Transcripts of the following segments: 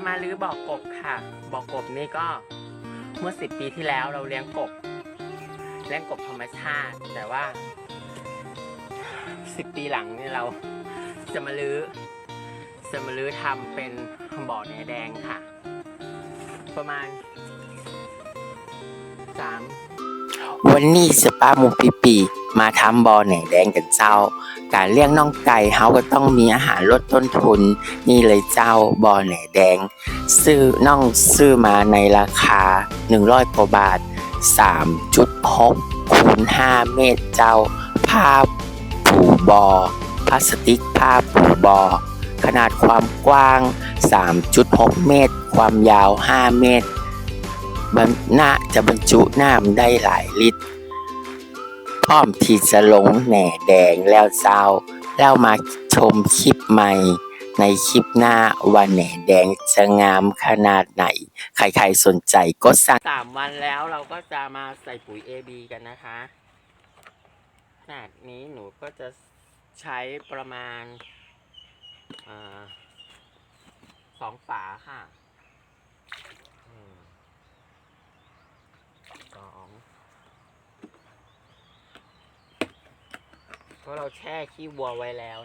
จะมาลื้อบ่อกบค่ะ บ่อกบนี่ก็เมื่อสิบปีที่แล้วเราเลี้ยงกบเลี้ยงกบธรรมชาติ แต่ว่าสิบปีหลังนี่เราจะมาลื้อจะมาลื้อทำเป็นบ่อแหนแดงค่ะ ประมาณสามวันนี้สปาหมูปีปี มาทำบอแหน่แดงกันเจ้า การเลี้ยงน้องไก่เฮาก็ต้องมีอาหารลดต้นทุน นี่เลยเจ้าบอแหน่แดง ซื้อน้องซื้อมาในราคา 100กว่าบาท 3.6คูณ5เมตรเจ้า ผ้าผูบอพลาสติกผ้าผูบอขนาดความกว้าง 3.6 เมตร ความยาว 5 เมตร บรรน่าจะบรรจุน้ำได้หลายลิตร พร้อมที่จะลงแหน่แดงแล้วเจ้าแล้วมาชมคลิปใหม่ ในคลิปหน้าว่าแหน่แดงจะงามขนาดไหน ใครๆสนใจก็สั่งสามวันแล้วเราก็จะมาใส่ปุ๋ย AB กันนะคะขนาดนี้หนูก็จะใช้ประมาณอสองฝาค่ะอืมสองเพ ราะเราแช่ขี้วัวไว้แล้ว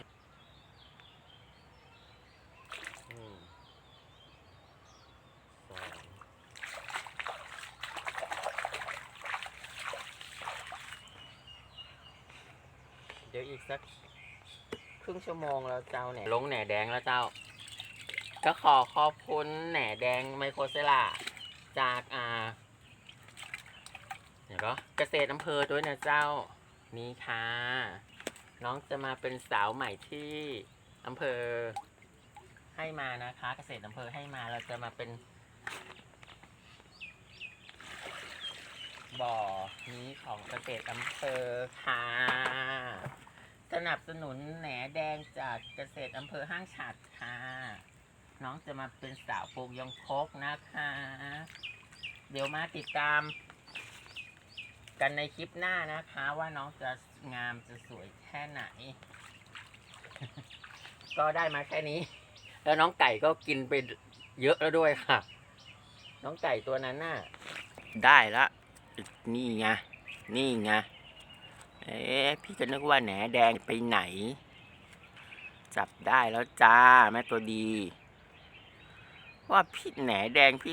อืมสองเดี๋ยวอีกสักครึ่งชั่วโมงแล้วเจ้าแหน่ลงแหน่แดงแล้วเจ้า ก็ขอขอบคุณแหน่แดงไมโครเซล่าจากอ่าเดี๋ยวก็เกษตรอำเภอด้วยนะเจ้า นี่ค่ะ น้องจะมาเป็นสาวใหม่ที่อำเภอให้มานะคะ เกษตรอำเภอให้มาเราจะมาเป็น บ่อนี้ของเกษตรอำเภอค่ะ สนับสนุนแหนแดงจากเกษตรอำเภอห้างฉัดค่ะ น้องจะมาเป็นสาวปลูกยองคกนะคะ เดี๋ยวมาติดตาม กันในคลิปหน้านะคะ ว่าน้องจะงามจะสวยแค่ไหน ก็ได้มาแค่นี้ แล้วน้องไก่ก็กินไปเยอะแล้วด้วยค่ะ น้องไก่ตัวนั้นน่ะ ได้ละนี่ไงนี่ไงเอ๊ะพี่ก็นึกว่าแหนแดงไปไหน จับได้แล้วจ้าแม่ตัวดี ว่าพี่แหนแดงพี่